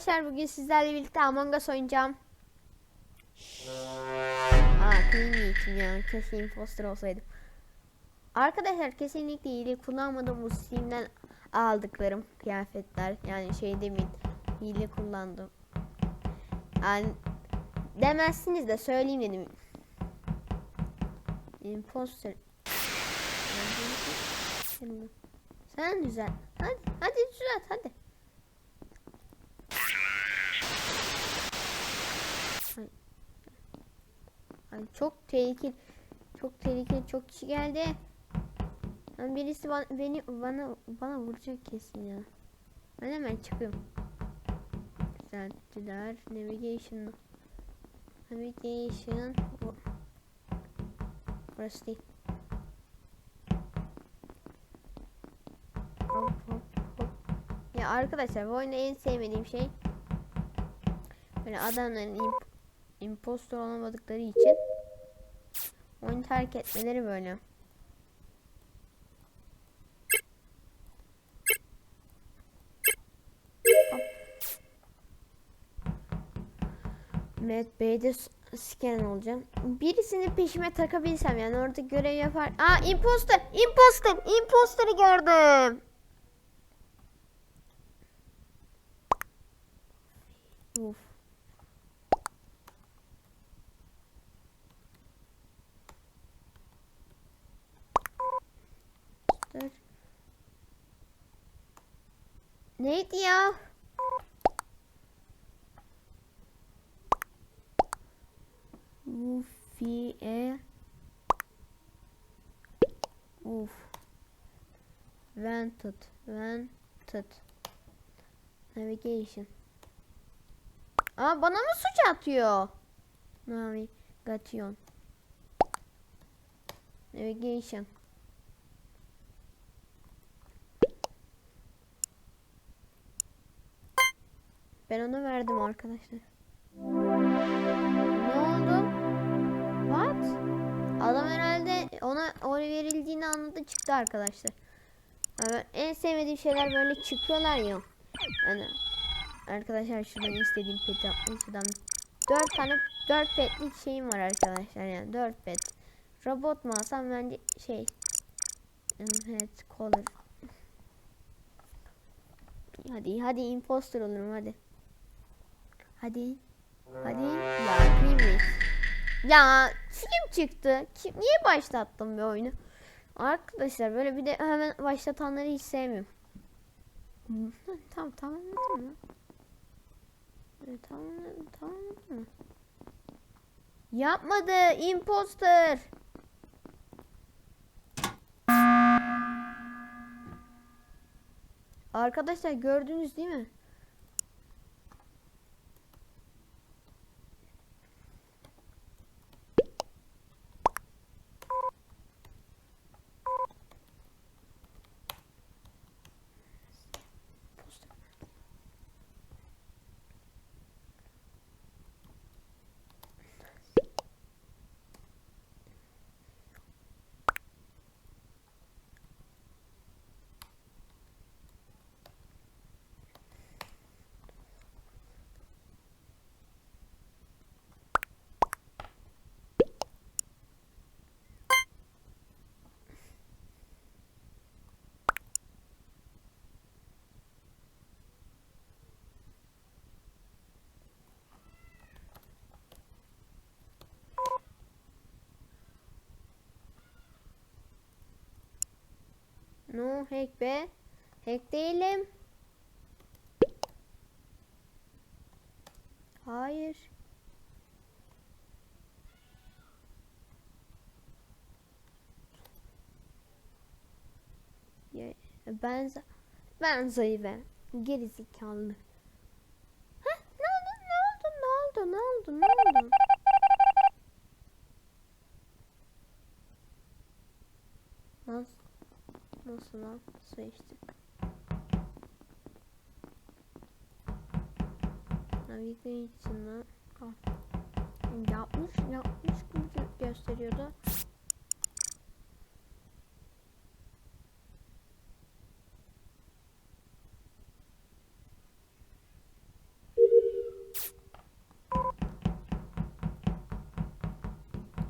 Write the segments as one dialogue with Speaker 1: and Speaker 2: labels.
Speaker 1: arkadaşlar bugün sizlerle birlikte Among Us oynayacağım. Aa clean ya. Keşke imposter olsaydım. Arkadaşlar kesinlikle hile kullanmadım. Bu Steam'den aldıklarım kıyafetler. Yani şey demin hile kullandım. Yani demezsiniz de söyleyeyim dedim. Imposter. Sen düzelt. Hadi, hadi düzelt hadi. Ay. Ay çok tehlikeli. Çok tehlikeli çok kişi geldi. Yani birisi bana, beni bana bana vuracak kesin ya. Ben hemen çıkıyorum. Düzelttiler. Navigation. Navigation. Bu- Burası değil. Ya arkadaşlar bu oyunda en sevmediğim şey böyle adamların imp impostor olamadıkları için oyunu terk etmeleri böyle. Matt Bey'de scan olacağım. Birisini peşime takabilsem yani orada görev yapar. Aa imposter, imposter, imposter'ı gördüm. Uf. Neydi ya? Ufi'e Uf. Vented. Vented. Navigation. Aa bana mı suç atıyor? Navigation. Navigation. Ben ona verdim arkadaşlar. Ne oldu? What? Adam herhalde ona oy verildiğini anladı çıktı arkadaşlar. Yani en sevmediğim şeyler böyle çıkıyorlar ya. Yani arkadaşlar şuradan istediğim peti yapmayı şuradan dört tane dört petlik şeyim var arkadaşlar yani dört pet. Robot mu alsam bence şey evet color. Hadi hadi imposter olurum hadi. Hadi. Hadi. Ya kimmiş? Ya kim çıktı? Kim, niye başlattım bir oyunu? Arkadaşlar böyle bir de hemen başlatanları hiç sevmiyorum. Tamam tamam anladım mı? Tamam tamam mı? Yapmadı imposter. Arkadaşlar gördünüz değil mi? No hack be. Hack değilim. Hayır. Ben ben zayıf ben. Geri zekalı. Heh, ne oldu? Ne oldu? Ne oldu? Ne oldu? Ne oldu? Nasıl lan? Seçtik. Navigator için Yapmış, yapmış gibi gösteriyordu.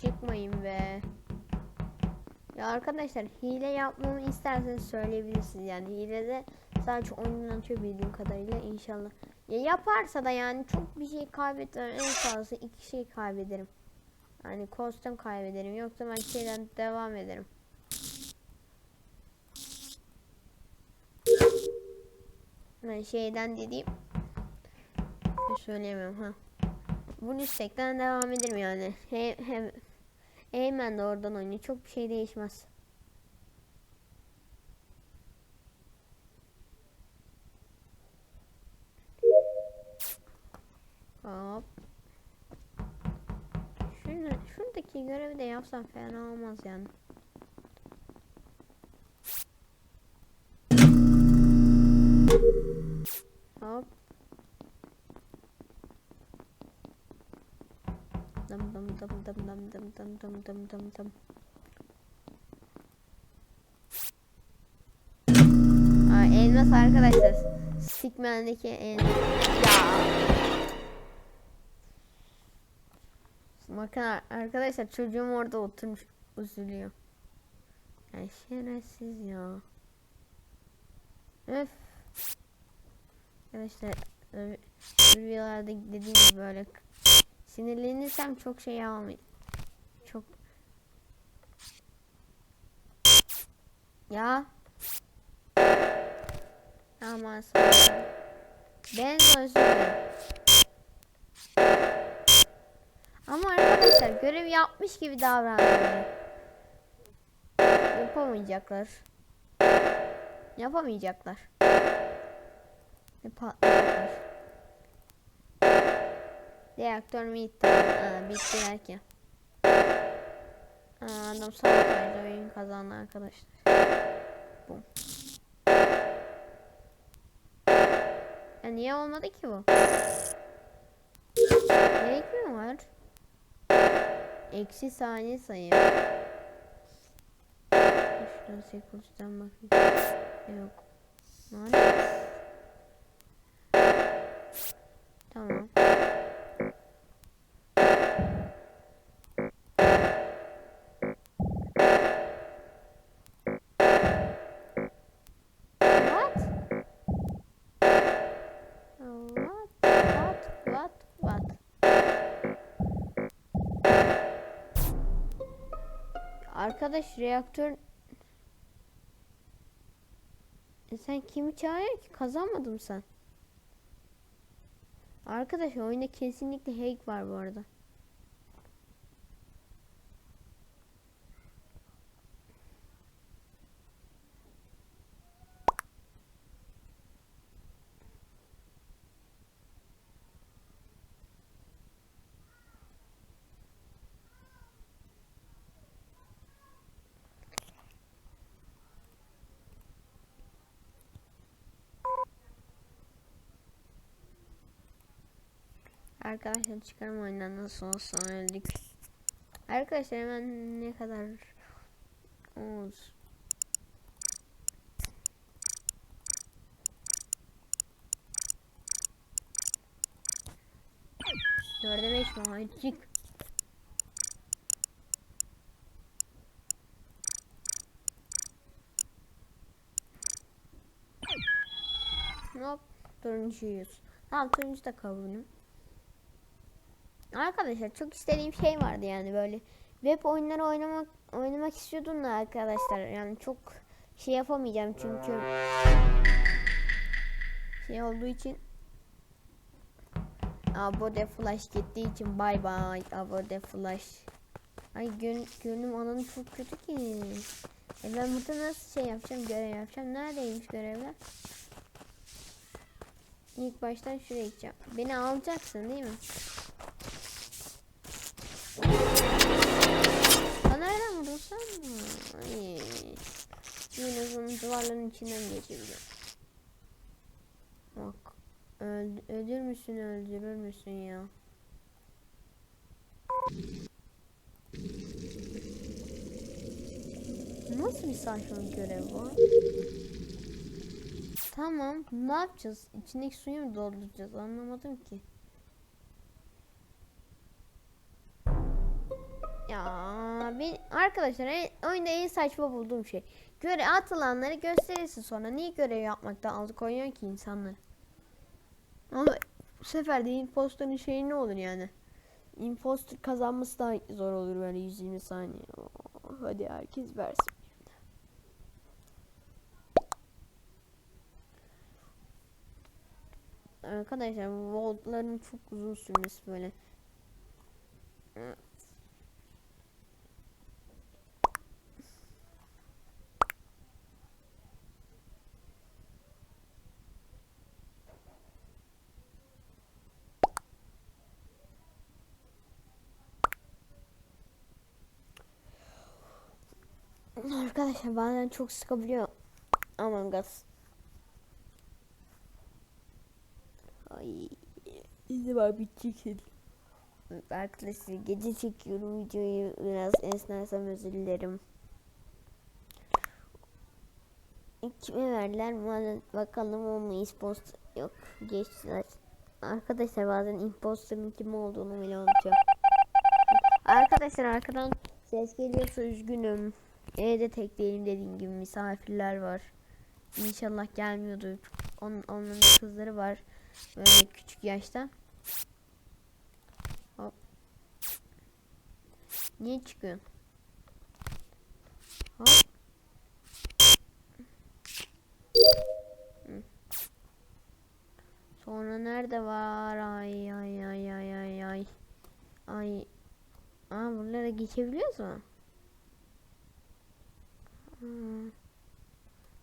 Speaker 1: Çıkmayın be. Ya arkadaşlar hile yapmamı isterseniz söyleyebilirsiniz yani hilede sadece oyundan atıyor bildiğim kadarıyla inşallah. Ya yaparsa da yani çok bir şey kaybetmem en fazla iki şey kaybederim. Yani kostüm kaybederim yoksa ben şeyden devam ederim. Ben şeyden dediğim söyleyemem ha. Bu istekten devam ederim yani. Hem, hem Eymen de oradan oynuyor. Çok bir şey değişmez. Hop. Şunu, şuradaki görevi de yapsam fena olmaz yani. Dam dam dam dam dam dam dam dam dam. Aa, elmas arkadaşlar. Stickman'deki elmas. Ya. Bakın ar- arkadaşlar çocuğum orada oturmuş üzülüyor. Ya şerefsiz ya. Öf. Arkadaşlar videolarda dediğim gibi böyle sinirlenirsem çok şey almayın. Çok Ya Aman sana. Ben özür. Ama arkadaşlar görev yapmış gibi davranıyor. Yapamayacaklar. Yapamayacaklar. Ne patlayacaklar. Reaktör mü bitti? Aa, bitti derken. Aa, adam sabotajda oyun kazandı arkadaşlar. Bum. Ya niye olmadı ki bu? Gerek mi var? Eksi saniye sayı. Şuradan sekuristen bakayım. Yok. Lan. Arkadaş reaktör E sen kimi çağırıyor ki? Kazanmadın sen. Arkadaş oyunda kesinlikle hack var bu arada. Arkadaşlar çıkarım oyundan nasıl olsa öldük. Arkadaşlar hemen ne kadar Oğuz. Dörde beş çık. Hop. Turuncuyuz. Tamam turuncu da kabulüm. Arkadaşlar çok istediğim şey vardı yani böyle web oyunları oynamak oynamak istiyordum da arkadaşlar. Yani çok şey yapamayacağım çünkü şey olduğu için. Abode Flash gittiği için bay bay. Abode Flash. Ay gön gönlüm ananı çok kötü ki. E ben burada nasıl şey yapacağım görev yapacağım? Neredeymiş görevler? İlk baştan şuraya gideceğim. Beni alacaksın değil mi Kanerden vurursam mı? Ay. En azından duvarların içinden geçebilirim. Bak. Öld öldür müsün öldürür müsün ya? Nasıl bir saçma görev bu? Tamam. Ne yapacağız? İçindeki suyu mu dolduracağız? Anlamadım ki. Ya ben arkadaşlar en, oyunda en saçma bulduğum şey. Göre atılanları gösterirsin sonra. Niye görev yapmaktan alıkoyuyorsun ki insanları? Ama bu sefer de imposterın şeyi ne olur yani? Imposter kazanması daha zor olur böyle 120 saniye. Oo, hadi herkes versin. Arkadaşlar voltların çok uzun sürmesi böyle. Arkadaşlar bazen çok sıkabiliyor Among Us. Ay ne var bitecek Arkadaşlar gece çekiyorum videoyu biraz esnersem özür dilerim. Kime verdiler Bazen bakalım o mu imposter yok geçtiler. Arkadaşlar bazen imposterın kim olduğunu bile unutuyorum. Arkadaşlar arkadan ses geliyorsa üzgünüm. Evde tek değilim dediğim gibi misafirler var. İnşallah gelmiyordur. Onun, onların kızları var. Böyle küçük yaşta. Hop. Niye çıkıyorsun? Hop. Sonra nerede var? Ay ay ay ay ay ay. Ay. Aa buralara geçebiliyoruz mu?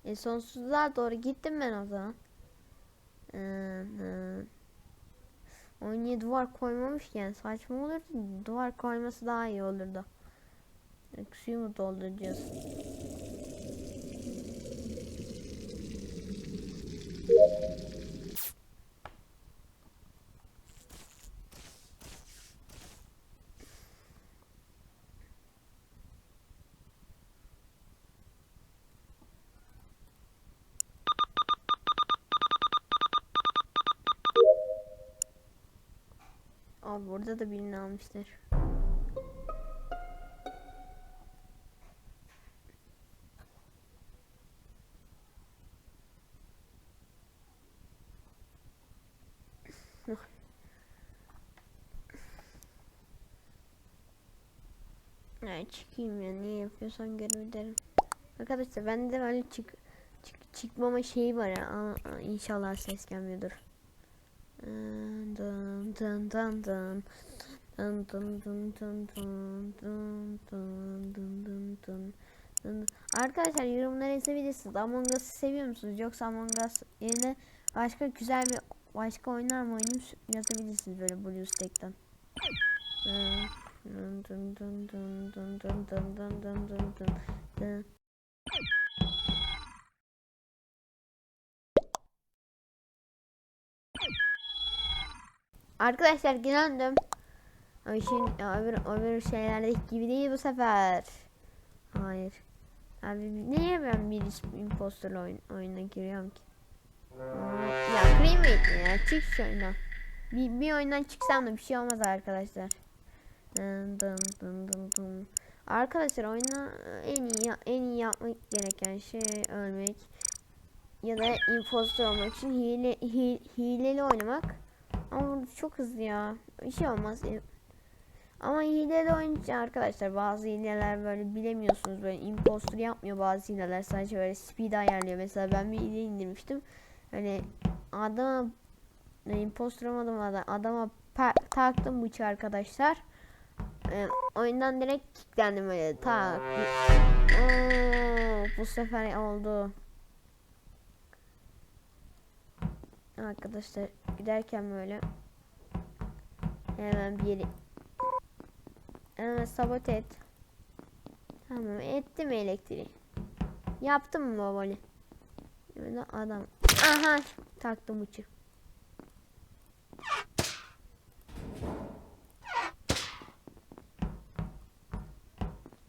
Speaker 1: E sonsuzluğa doğru gittim ben o zaman. Hı hı. Oyuna duvar koymamışken saçma olurdu. Duvar koyması daha iyi olurdu. E, Suyu mu dolduracağız? Abi burada da birini almışlar. Ya çıkayım ya niye yapıyorsan görev derim. Arkadaşlar bende de böyle çık, çık çıkmama şeyi var ya. Aa, inşallah ses gelmiyordur. Arkadaşlar yorumlara yazabilirsiniz. Among Us'ı seviyor musunuz? Yoksa Among Us yerine başka güzel bir başka oynar mı oynayayım yazabilirsiniz böyle BlueStack'ten. Dın dın dın dın dın dın dın dın dın dın dın dın. Arkadaşlar gülendim. Ama işin öbür, öbür şeylerdeki gibi değil bu sefer. Hayır. Abi niye ben bir imposter oyun, oyuna giriyorum ki? Ya cremate ya çık şu oyundan. Bir, bir oyundan çıksam da bir şey olmaz arkadaşlar. Dın dın dın dın. Arkadaşlar oyuna en iyi en iyi yapmak gereken şey ölmek ya da imposter olmak için hile, hi, hileli oynamak. Ama çok hızlı ya. Bir şey olmaz. Ama hileli oyuncu arkadaşlar bazı hileler böyle bilemiyorsunuz böyle imposter yapmıyor bazı hileler sadece böyle speed ayarlıyor. Mesela ben bir hile indirmiştim. Hani adama ne, imposter olmadım adam adama taktım bıçağı arkadaşlar. Ee, oyundan direkt kilitlendim böyle tak. Oo, bu sefer oldu. Arkadaşlar giderken böyle hemen bir yeri hemen sabote et. Tamam ettim elektriği. Yaptım mı babali? Böyle adam. Aha taktım uçu.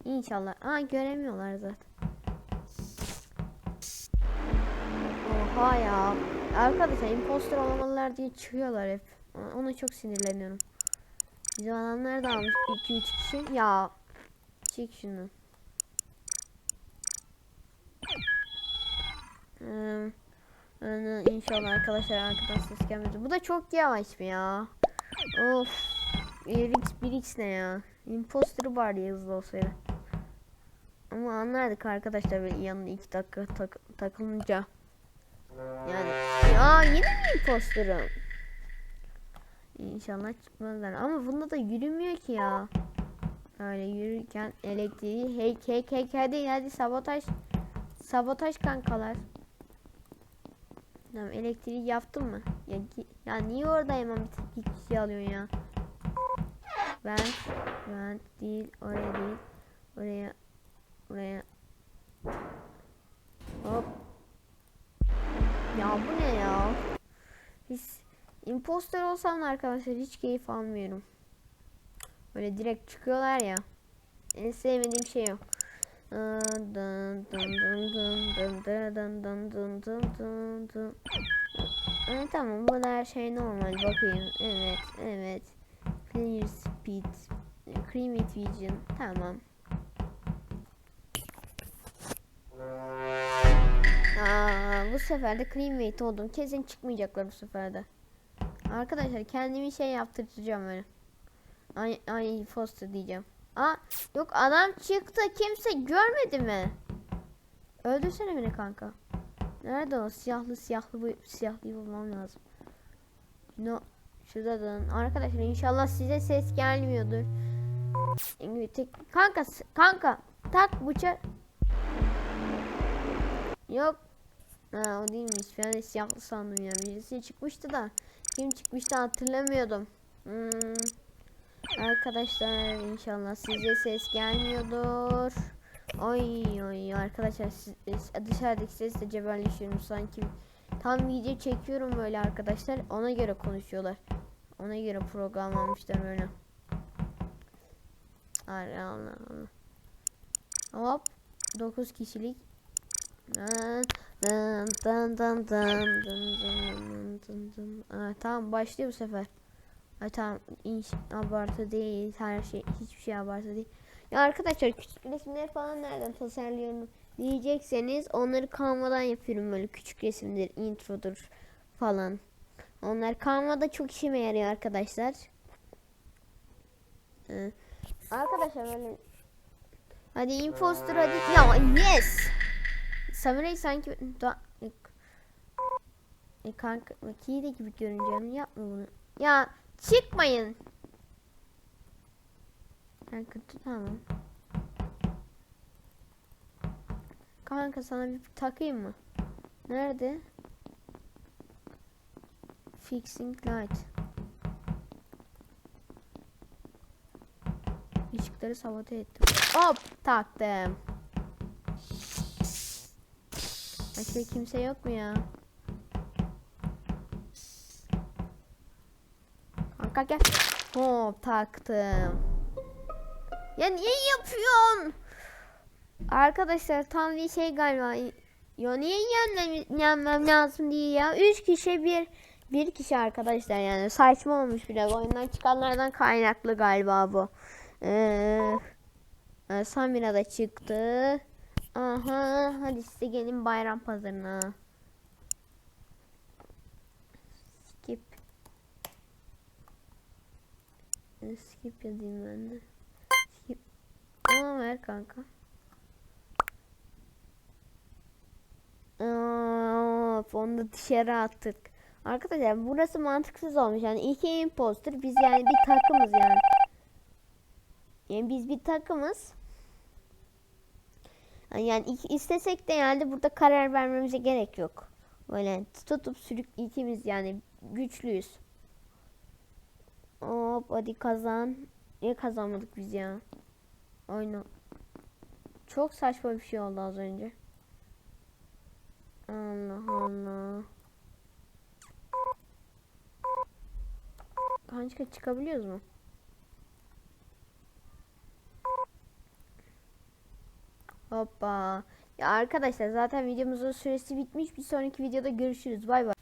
Speaker 1: İnşallah. Aa göremiyorlar zaten. Oha ya. Arkadaşlar imposter olmalılar diye çıkıyorlar hep. Ona çok sinirleniyorum. Bizim adamlar da almış 2-3 kişi. Ya Çek şunu. Hmm. Yani inşallah arkadaşlar arkadan ses gelmedi. Bu da çok yavaş mı ya? Of. 1x 1x ne ya? Imposter var ya hızlı olsaydı. Ama anlardık arkadaşlar yanına 2 dakika tak takılınca. Yani ya yine mi imposterım? İnşallah çıkmazlar. Ama bunda da yürümüyor ki ya. Öyle yürürken elektriği heyk heyk heyk hadi hadi sabotaj sabotaj kankalar. Tamam elektriği yaptın mı? Ya, ya niye orada hemen bir, bir kişi alıyorsun ya? Ben ben değil oraya değil oraya oraya hop ya bu ne ya? Hiç imposter olsam da arkadaşlar hiç keyif almıyorum. Böyle direkt çıkıyorlar ya. En sevmediğim şey o. Evet tamam bu her şey normal bakayım. Evet evet. Clear speed. Creamy vision. Tamam. Aa, bu sefer de weight oldum. Kesin çıkmayacaklar bu sefer de. Arkadaşlar kendimi şey yaptıracağım öyle. Ay, ay Foster diyeceğim. Aa yok adam çıktı. Kimse görmedi mi? Öldürsene beni kanka. Nerede o siyahlı siyahlı bu siyahlıyı bulmam lazım. No şurada dön. Arkadaşlar inşallah size ses gelmiyordur. Tek kanka kanka tak bıçak. Yok. Ha o değilmiş. Ben de siyahlı sandım ya. Birisi çıkmıştı da. Kim çıkmıştı hatırlamıyordum. Hmm. Arkadaşlar inşallah size ses gelmiyordur. Oy oy arkadaşlar siz, dışarıdaki sesle cebelleşiyorum sanki. Tam video çekiyorum böyle arkadaşlar. Ona göre konuşuyorlar. Ona göre programlamışlar böyle. Allah Allah. Hop. 9 kişilik. Dın dın dın dın dın dın dın dın dın. Aa, tamam başlıyor bu sefer. Ay tamam inş abartı değil her şey hiçbir şey abartı değil. Ya arkadaşlar küçük resimleri falan nereden tasarlıyorum diyecekseniz onları Canva'dan yapıyorum böyle küçük resimdir, introdur falan. Onlar Canva'da çok işime yarıyor arkadaşlar. Ee, arkadaşlar böyle Hadi imposter hadi. Ya yes. Samuray sanki da e, kanka bak iyi de gibi görünce yani yapma bunu. Ya çıkmayın. Kanka tut- tamam. Kanka sana bir takayım mı? Nerede? Fixing light. Işıkları sabote ettim. Hop taktım. Başka kimse yok mu ya? Kanka gel. Hop taktım. Ya niye yapıyorsun? Arkadaşlar tam bir şey galiba. Ya niye yenmem, yenmem lazım diye ya. Üç kişi bir bir kişi arkadaşlar yani saçma olmuş biraz. Oyundan çıkanlardan kaynaklı galiba bu. Ee, Samira da çıktı. Aha hadi size gelin bayram pazarına. Skip. Skip yazayım ben de. Skip. Aa ver kanka. Aa, onu dışarı attık. Arkadaşlar burası mantıksız olmuş. Yani iki imposter biz yani bir takımız yani. Yani biz bir takımız. Yani istesek de yani burada karar vermemize gerek yok. Böyle tutup sürük ikimiz yani güçlüyüz. Hop hadi kazan. Niye kazanmadık biz ya? Oyna. Çok saçma bir şey oldu az önce. Allah Allah. Kanka çıkabiliyoruz mu? Hoppa. Ya arkadaşlar zaten videomuzun süresi bitmiş. Bir sonraki videoda görüşürüz. Bay bay.